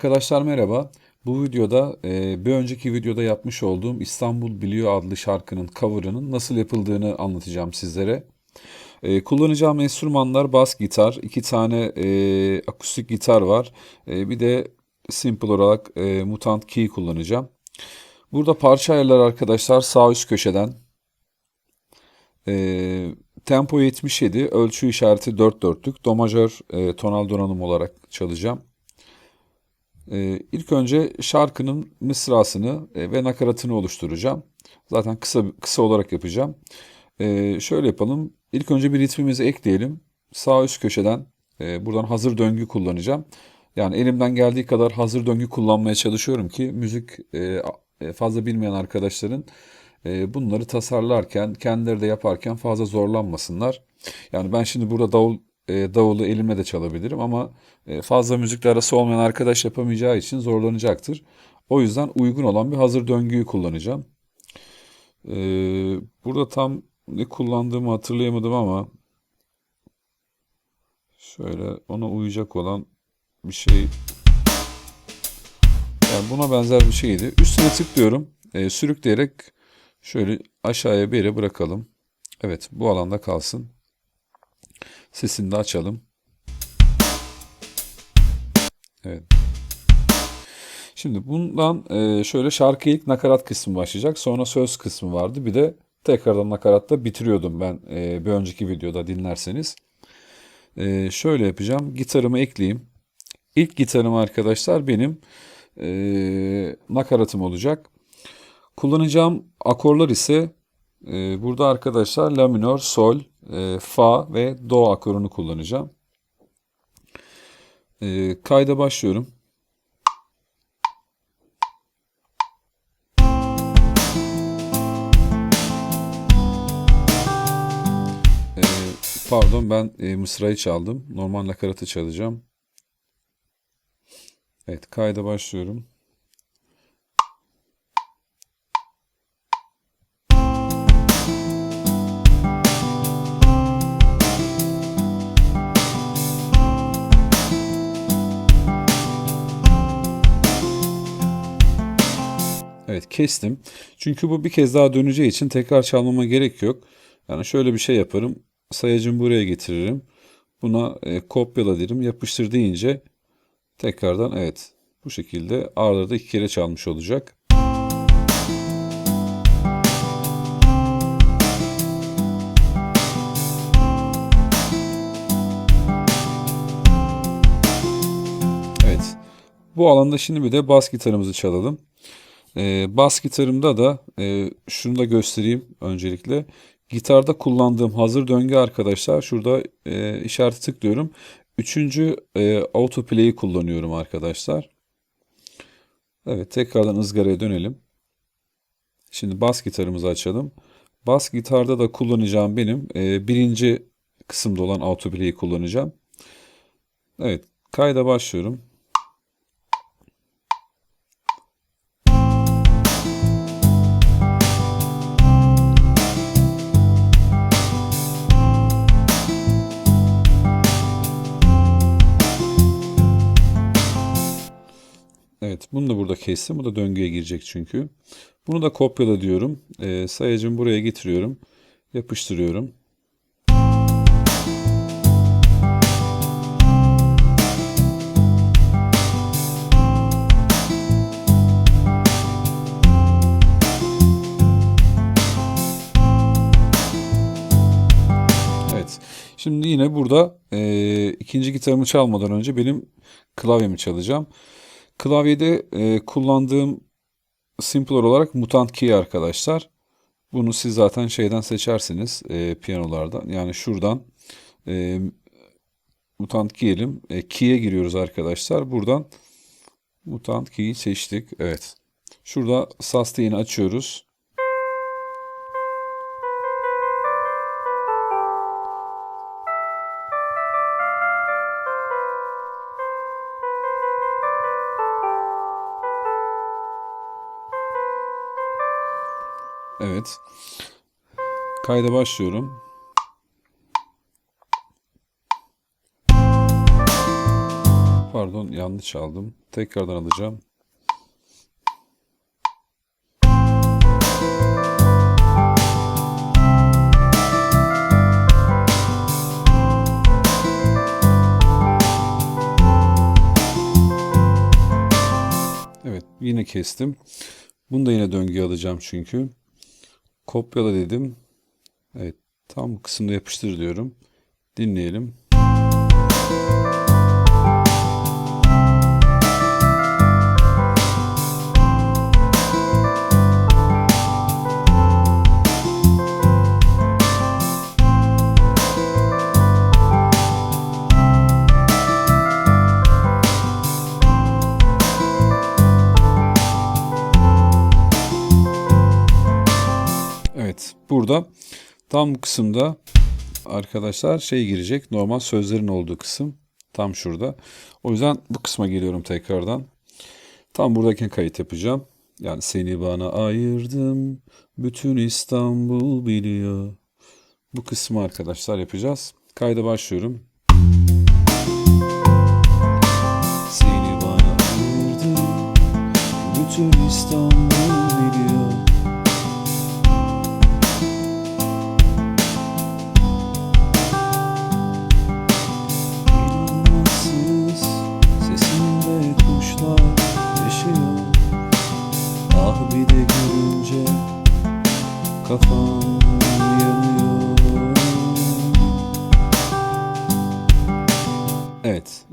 Arkadaşlar merhaba. Bu videoda e, bir önceki videoda yapmış olduğum İstanbul Biliyor adlı şarkının cover'ının nasıl yapıldığını anlatacağım sizlere. E, kullanacağım enstrümanlar bas gitar, iki tane e, akustik gitar var. Bir de simple olarak Mutant Key kullanacağım. Burada parça ayarları arkadaşlar sağ üst köşeden. Tempo 77, ölçü işareti 4 dörtlük. Do majör tonal donanım olarak çalacağım. Ee, ilk önce şarkının mısrasını e, ve nakaratını oluşturacağım. Zaten kısa kısa olarak yapacağım. Ee, şöyle yapalım. İlk önce bir ritmimizi ekleyelim. Sağ üst köşeden e, buradan hazır döngü kullanacağım. Yani elimden geldiği kadar hazır döngü kullanmaya çalışıyorum ki müzik e, fazla bilmeyen arkadaşların bunları tasarlarken, kendileri de yaparken fazla zorlanmasınlar. Yani ben şimdi burada davul e, davulu elimle de çalabilirim ama e, fazla müzikle arası olmayan arkadaş yapamayacağı için zorlanacaktır. O yüzden uygun olan bir hazır döngüyü kullanacağım. E, burada tam ne kullandığımı hatırlayamadım ama şöyle ona uyacak olan bir şey yani buna benzer bir şeydi. Üstüne tıklıyorum. E, sürükleyerek şöyle aşağıya bir yere bırakalım. Evet bu alanda kalsın. Sesini de açalım. Evet. Şimdi bundan e, şöyle şarkı ilk nakarat kısmı başlayacak. Sonra söz kısmı vardı. Bir de tekrardan nakaratta bitiriyordum ben e, bir önceki videoda dinlerseniz. E, şöyle yapacağım. Gitarımı ekleyeyim. İlk gitarım arkadaşlar benim nakaratım olacak. Kullanacağım akorlar ise burada arkadaşlar la minör, sol, e, fa ve do akorunu kullanacağım. E, kayda başlıyorum. E, pardon ben e, mısrayı çaldım. Normal nakaratı çalacağım. Evet kayda başlıyorum. Evet kestim. Çünkü bu bir kez daha döneceği için tekrar çalmama gerek yok. Yani şöyle bir şey yaparım. Sayacımı buraya getiririm. Buna e, kopyala derim. Yapıştır deyince tekrardan evet bu şekilde arada iki kere çalmış olacak. Evet. Bu alanda şimdi bir de bas gitarımızı çalalım. E, bas gitarımda da e, şunu da göstereyim öncelikle. Gitarda kullandığım hazır döngü arkadaşlar. Şurada e, işareti tıklıyorum. Üçüncü e, autoplay'i kullanıyorum arkadaşlar. Evet tekrardan ızgaraya dönelim. Şimdi bas gitarımızı açalım. Bas gitarda da kullanacağım benim e, birinci kısımda olan autoplay'i kullanacağım. Evet kayda başlıyorum. Burada kestim. Bu da döngüye girecek çünkü. Bunu da kopyala diyorum. E, sayacımı buraya getiriyorum. Yapıştırıyorum. Şimdi yine burada e, ikinci gitarımı çalmadan önce benim klavyemi çalacağım. Klavyede e, kullandığım simple olarak Mutant Key arkadaşlar. Bunu siz zaten şeyden seçersiniz e, piyanolardan. Yani şuradan e, Mutant Key'elim. E, key'e giriyoruz arkadaşlar. Buradan Mutant Key'i seçtik. Evet. Şurada sustain'i açıyoruz. Evet. Kayda başlıyorum. pardon yanlış aldım. Tekrardan alacağım. Evet yine kestim. Bunu da yine döngüye alacağım çünkü. Kopyala dedim. Evet tam kısımda yapıştır diyorum. Dinleyelim. Tam bu kısımda arkadaşlar şey girecek. Normal sözlerin olduğu kısım tam şurada. O yüzden bu kısma geliyorum tekrardan. Tam buradaki kayıt yapacağım. Yani seni bana ayırdım. Bütün İstanbul biliyor. Bu kısmı arkadaşlar yapacağız. Kayda başlıyorum. Seni bana ayırdım. Bütün İstanbul biliyor.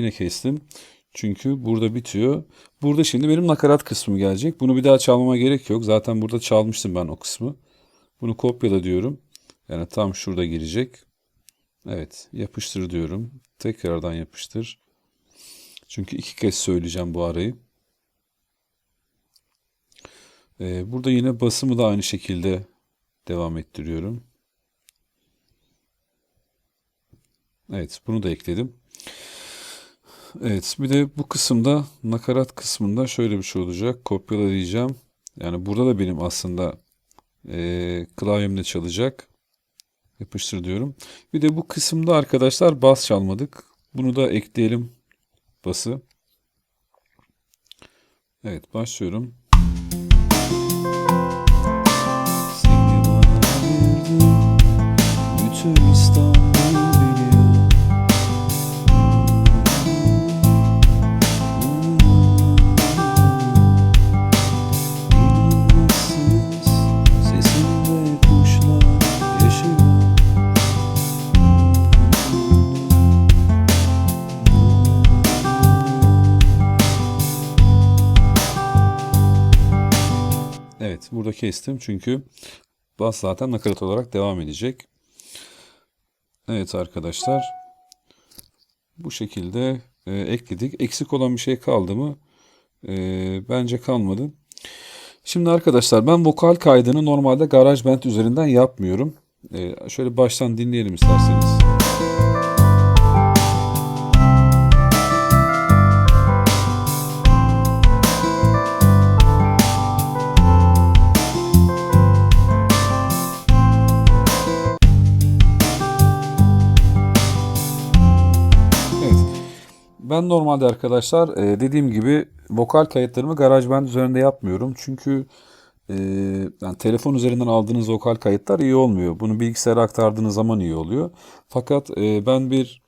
Yine kestim. Çünkü burada bitiyor. Burada şimdi benim nakarat kısmı gelecek. Bunu bir daha çalmama gerek yok. Zaten burada çalmıştım ben o kısmı. Bunu kopyala diyorum. Yani tam şurada girecek. Evet, yapıştır diyorum. Tekrardan yapıştır. Çünkü iki kez söyleyeceğim bu arayı. Ee, burada yine basımı da aynı şekilde devam ettiriyorum. Evet, bunu da ekledim. Evet, bir de bu kısımda nakarat kısmında şöyle bir şey olacak. Kopyala diyeceğim. Yani burada da benim aslında e, klavyemle çalacak. Yapıştır diyorum. Bir de bu kısımda arkadaşlar bas çalmadık. Bunu da ekleyelim bası. Evet başlıyorum. Bütün İstanbul burada kestim çünkü bas zaten nakarat olarak devam edecek. Evet arkadaşlar. Bu şekilde e, ekledik. Eksik olan bir şey kaldı mı? E, bence kalmadı. Şimdi arkadaşlar ben vokal kaydını normalde GarageBand üzerinden yapmıyorum. E, şöyle baştan dinleyelim isterseniz. Ben normalde arkadaşlar e, dediğim gibi vokal kayıtlarımı GarageBand üzerinde yapmıyorum. Çünkü e, yani telefon üzerinden aldığınız vokal kayıtlar iyi olmuyor. Bunu bilgisayara aktardığınız zaman iyi oluyor. Fakat e, ben bir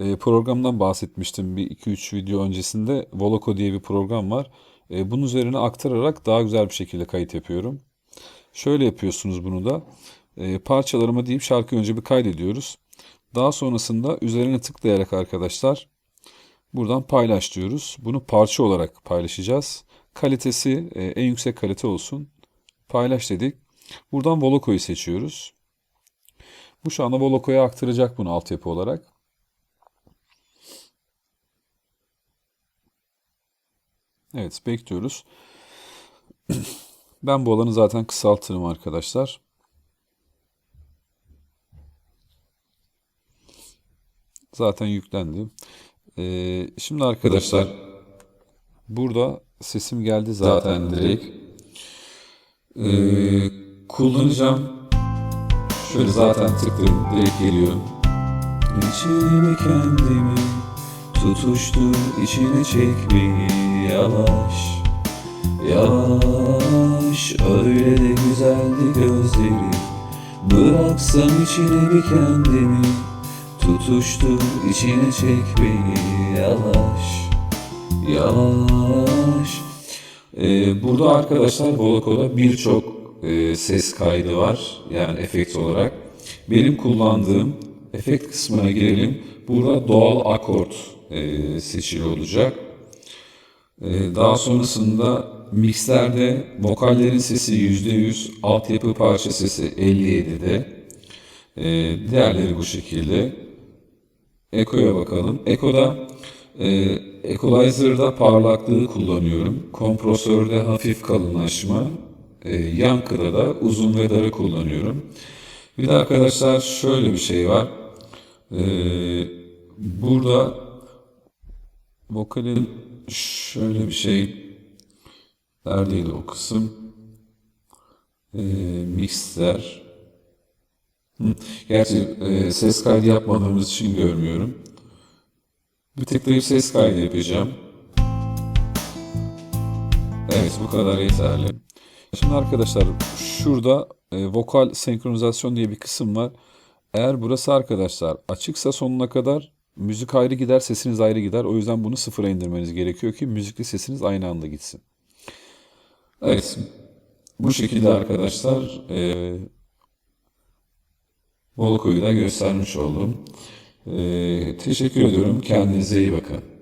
e, programdan bahsetmiştim bir 2-3 video öncesinde. Voloco diye bir program var. E, bunun üzerine aktararak daha güzel bir şekilde kayıt yapıyorum. Şöyle yapıyorsunuz bunu da. E, parçalarımı deyip şarkı önce bir kaydediyoruz. Daha sonrasında üzerine tıklayarak arkadaşlar buradan paylaş diyoruz. Bunu parça olarak paylaşacağız. Kalitesi e, en yüksek kalite olsun. Paylaş dedik. Buradan Voloco'yu seçiyoruz. Bu şu anda Voloco'ya aktaracak bunu altyapı olarak. Evet bekliyoruz. Ben bu alanı zaten kısaltırım arkadaşlar. Zaten yüklendi. Ee, şimdi arkadaşlar burada sesim geldi zaten direkt. Ee, kullanacağım. Şöyle zaten tıkladım direkt geliyor. İçime kendimi Tutuştu içine çekmeyi yavaş Yavaş öyle de güzeldi gözleri Bıraksam içine bir kendimi Tutuştu içine çek beni yavaş Yavaş Ee, Burada arkadaşlar Voloco'da birçok e, ses kaydı var Yani efekt olarak Benim kullandığım efekt kısmına girelim Burada doğal akort e, seçili olacak ee, Daha sonrasında mixlerde vokallerin sesi %100, altyapı parça sesi 57'de. Ee, Diğerleri bu şekilde. Eko'ya bakalım. Eko'da e, Equalizer'da parlaklığı kullanıyorum. Kompresörde hafif kalınlaşma. E, yankıda da uzun ve darı kullanıyorum. Bir de arkadaşlar şöyle bir şey var. E, burada vokalin şöyle bir şey neredeydi o kısım e, mixler Hı. Gerçi e, ses kaydı yapmadığımız için görmüyorum bir tıklayıp ses kaydı yapacağım evet bu kadar yeterli şimdi arkadaşlar şurada e, vokal senkronizasyon diye bir kısım var eğer burası arkadaşlar açıksa sonuna kadar müzik ayrı gider, sesiniz ayrı gider. O yüzden bunu sıfıra indirmeniz gerekiyor ki müzikle sesiniz aynı anda gitsin. Evet, bu şekilde arkadaşlar e, Volko'yu da göstermiş oldum. E, teşekkür ediyorum. Kendinize iyi bakın.